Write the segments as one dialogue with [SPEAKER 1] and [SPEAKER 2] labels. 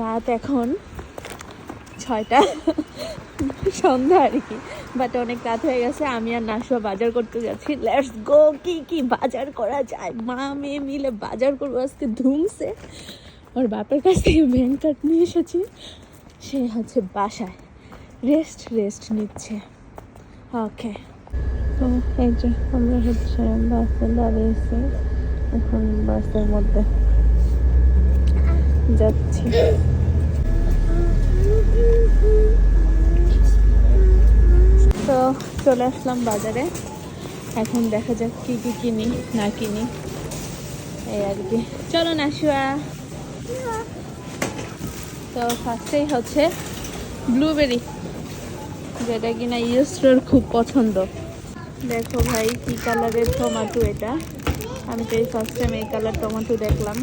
[SPEAKER 1] রাত এখন ছয়টা। সন্ধ্যা আর কি। বাট অনেক রাত হয়ে গেছে, আমি আর নাশুয়া বাজার করতে যাচ্ছি। লেটস গো কি কি বাজার করা যায়? মা, মেয়ে মিলে বাজার করব আজকে ধুমছে ওর বাপের কাছ থেকে ব্যাংক কার্ড নিয়ে এসেছি। সে হচ্ছে বাসায়। রেস্ট রেস্ট নিচ্ছে। ওকে এই যে আমরা হচ্ছে বাসে দাঁড়িয়েছি, এখন বাসের মধ্যে। যাচ্ছি। তো চলে আসলাম বাজারে। এখন দেখা যাক কি কি কিনি, না কিনি। এই আর কি। চলো না শুয়া তো ফার্স্টেই হচ্ছে ব্লুবেরি যেটা কিনা ইউস্টোর খুব পছন্দ। দেখো ভাই, কি কালারের টমেটো এটা? আমি তো এই ফার্স্ট টাইম এই কালার টমাটো দেখলাম।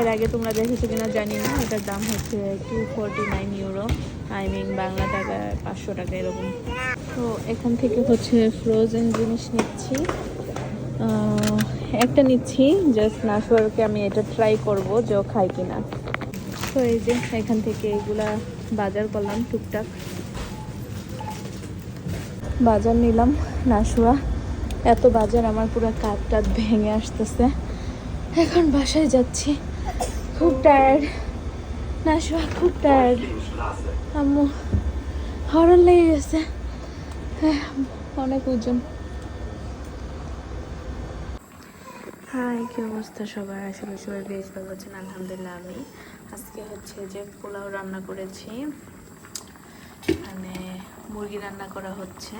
[SPEAKER 1] এর আগে তোমরা দেখেছ কিনা জানি না, এটার দাম হচ্ছে two forty nine euro I mean Bangla টাকা পাঁচশো টাকা এরকম। তো এখান থেকে হচ্ছে ফ্রোজেন জিনিস নিচ্ছি। একটা নিচ্ছি জাস্ট নাশোয়ারকে আমি এটা ট্রাই করব যে খায় কিনা। তো এই যে এখান থেকে এগুলা বাজার করলাম টুকটাক। বাজার নিলাম নাশুয়া এত বাজার, আমার পুরো কাঠ টাট ভেঙে আসতেছে। এখন বাসায় যাচ্ছি। খুব টায়ার্ড নাশুয়া খুব টায়ার্ড আম্মু হরণ লেগে গেছে অনেক ওজন হাই কি অবস্থা সবার? আসলে সবাই বেশ ভালো আছেন। আলহামদুলিল্লাহ, আমি আজকে হচ্ছে যে পোলাও রান্না করেছি। মানে মুরগি রান্না করা হচ্ছে।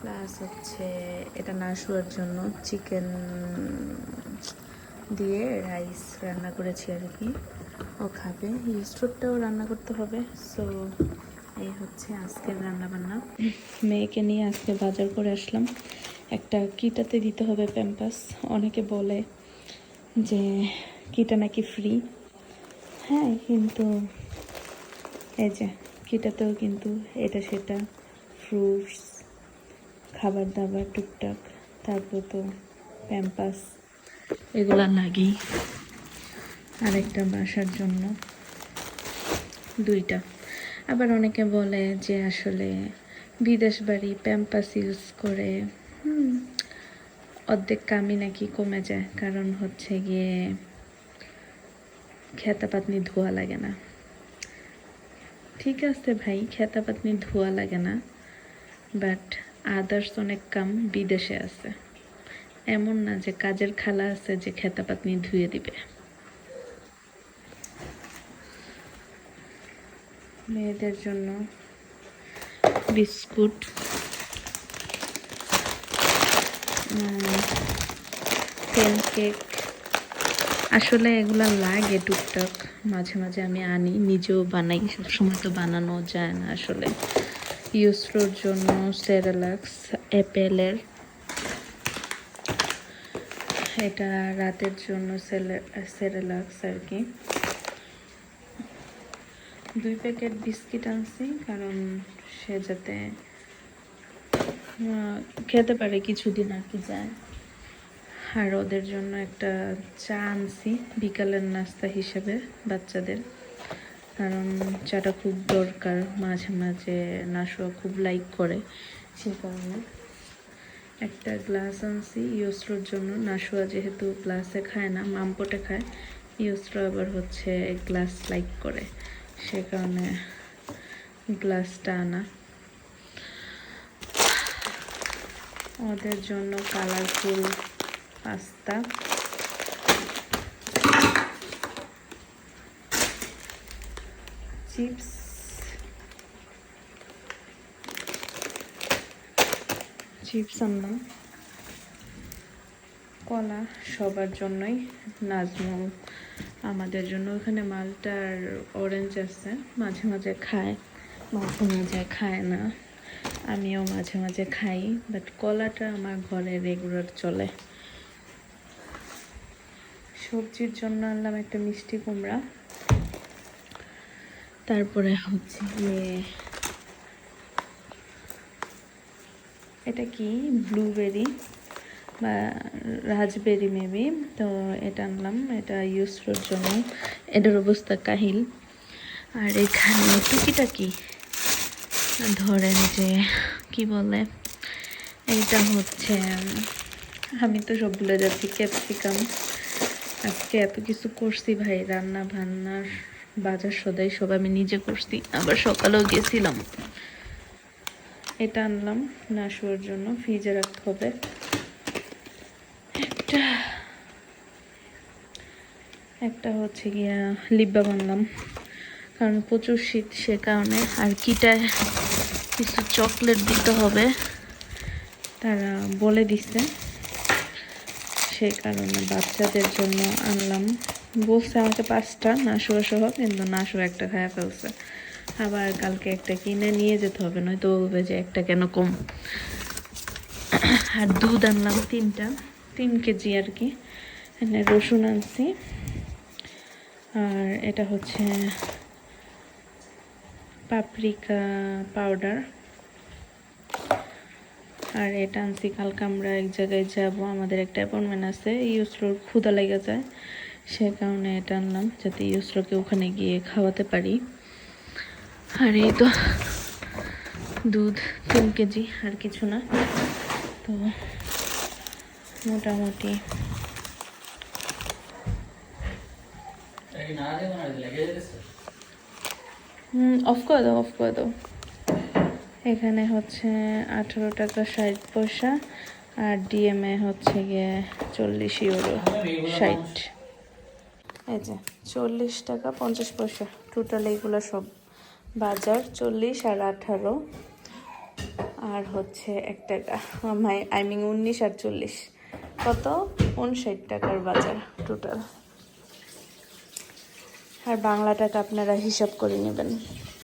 [SPEAKER 1] প্লাস হচ্ছে এটা না শোয়ার জন্য চিকেন দিয়ে রাইস রান্না করেছি আর কি। ও খাবে। স্টোভটাও রান্না করতে হবে। সো এই হচ্ছে আজকের রান্না বান্না মেয়েকে নিয়ে আজকে বাজার করে আসলাম। একটা কিটাতে দিতে হবে প্যাম্পাস। অনেকে বলে যে কিটা নাকি ফ্রি হ্যাঁ কিন্তু এই যে কিটাতেও কিন্তু এটা সেটা ফ্রুটস খাবার দাবার, টুকটাক। তারপর তো প্যাম্পাস। এগুলো লাগেই আরেকটা বাসার জন্য। দুইটা। আবার অনেকে বলে যে আসলে বিদেশ বাড়ি প্যাম্পাস ইউজ করে অর্ধেক কামই নাকি কমে যায়। কারণ হচ্ছে গিয়ে খেতা পাতনি ধোয়া লাগে না। ঠিক আছে ভাই খেতা পাতনি ধোয়া লাগে না। বাট আদার্স অনেক কাম বিদেশে আছে। এমন না যে কাজের খালা আছে যে খেতা পাতনি ধুয়ে দিবে। মেয়েদের জন্য বিস্কুট কেক আসলে এগুলা লাগে টুকটাক, মাঝে মাঝে আমি আনি, নিজেও বানাই। সবসময় তো বানানো যায় না আসলে। ইউসরোর জন্য সেরালাক্স, অ্যাপেলের। এটা রাতের জন্য সেরেলাক্স আর কি। দুই প্যাকেট বিস্কিট আনছি, কারণ সে যাতে খেতে পারে কিছুদিন আর কি যায়। আর ওদের জন্য একটা চা আনছি, বিকালের নাস্তা হিসেবে বাচ্চাদের। কারণ চাটা খুব দরকার, মাঝে মাঝে নাশুয়া খুব লাইক করে সে কারণে। একটা গ্লাস আনছি ইউসরোর জন্য। নাশুয়া যেহেতু গ্লাসে খায় না, মামপটে খায়। ইউসরো আবার হচ্ছে গ্লাস লাইক করে। সে কারণে গ্লাসটা আনা। ওদের জন্য কালারফুল পাস্তা। চিপস। চিপস আনলাম কলা সবার জন্যই, নাজমুল আমাদের জন্য। ওখানে মালটা আর অরেঞ্জ আছে, মাঝে মাঝে খায়, মাঝে মাঝে খায় না। আমিও মাঝে মাঝে খাই বাট কলাটা আমার ঘরে রেগুলার চলে। সবজির জন্য আনলাম একটা মিষ্টি কুমড়া। তারপরে হচ্ছে গিয়ে এটা কি? ব্লুবেরি বা রাজবেরি মেবি তো এটা আনলাম। এটা ইউজ করার জন্য। এটার অবস্থা কাহিল। আর এখানে টুকিটা টুকিটাকি ধরেন যে, কি বলে? এইটা হচ্ছে, আমি তো সব ভুলে যাচ্ছি ক্যাপসিকাম আজকে এত কিছু করছি ভাই রান্না বান্নার বাজার সদাই সব আমি নিজে করছি। আবার সকালেও গেছিলাম। এটা আনলাম, না শোয়ার জন্য, ফ্রিজে রাখতে হবে। একটা একটা হচ্ছে গিয়া লিব্বা বানলাম কারণ প্রচুর শীত সে কারণে। আর কিটায় কিছু চকলেট দিতে হবে, তারা বলে দিছে। সেই কারণে বাচ্চাদের জন্য আনলাম। বলছে আমাকে পাঁচটা নাশুয়া সহ, কিন্তু নাশু একটা খায়া ফেলছে। আবার কালকে একটা কিনে নিয়ে যেতে হবে, নয়তো বলবে যে একটা কেন কম। আর দুধ আনলাম তিনটা, তিন কেজি আর কি। এখানে রসুন আনছি। আর এটা হচ্ছে পাপরিকা পাউডার। আর এটা আনছি, কালকে আমরা এক জায়গায় যাব, আমাদের একটা অ্যাপয়েন্টমেন্ট আছে, ইউসরোর ক্ষুদা লেগে যায়, সে কারণে এটা আনলাম, যাতে ইউসরোকে ওখানে গিয়ে খাওয়াতে পারি। আর এই তো দুধ তিন কেজি আর কিছু না। তো মোটামুটি অফ করে দাও অফ করে দাও। এখানে হচ্ছে আঠারো টাকা ষাট পয়সা আর ডিএমএ হচ্ছে গিয়ে চল্লিশ ইউরো ষাট। এই যে, চল্লিশ টাকা পঞ্চাশ পয়সা। টোটাল এইগুলো সব বাজার চল্লিশ আর আঠারো। আর হচ্ছে এক টাকা আই মিন উনিশ আর চল্লিশ। কত? উনষাট টাকার বাজার টোটাল আর বাংলা টাকা আপনারা হিসাব করে নেবেন।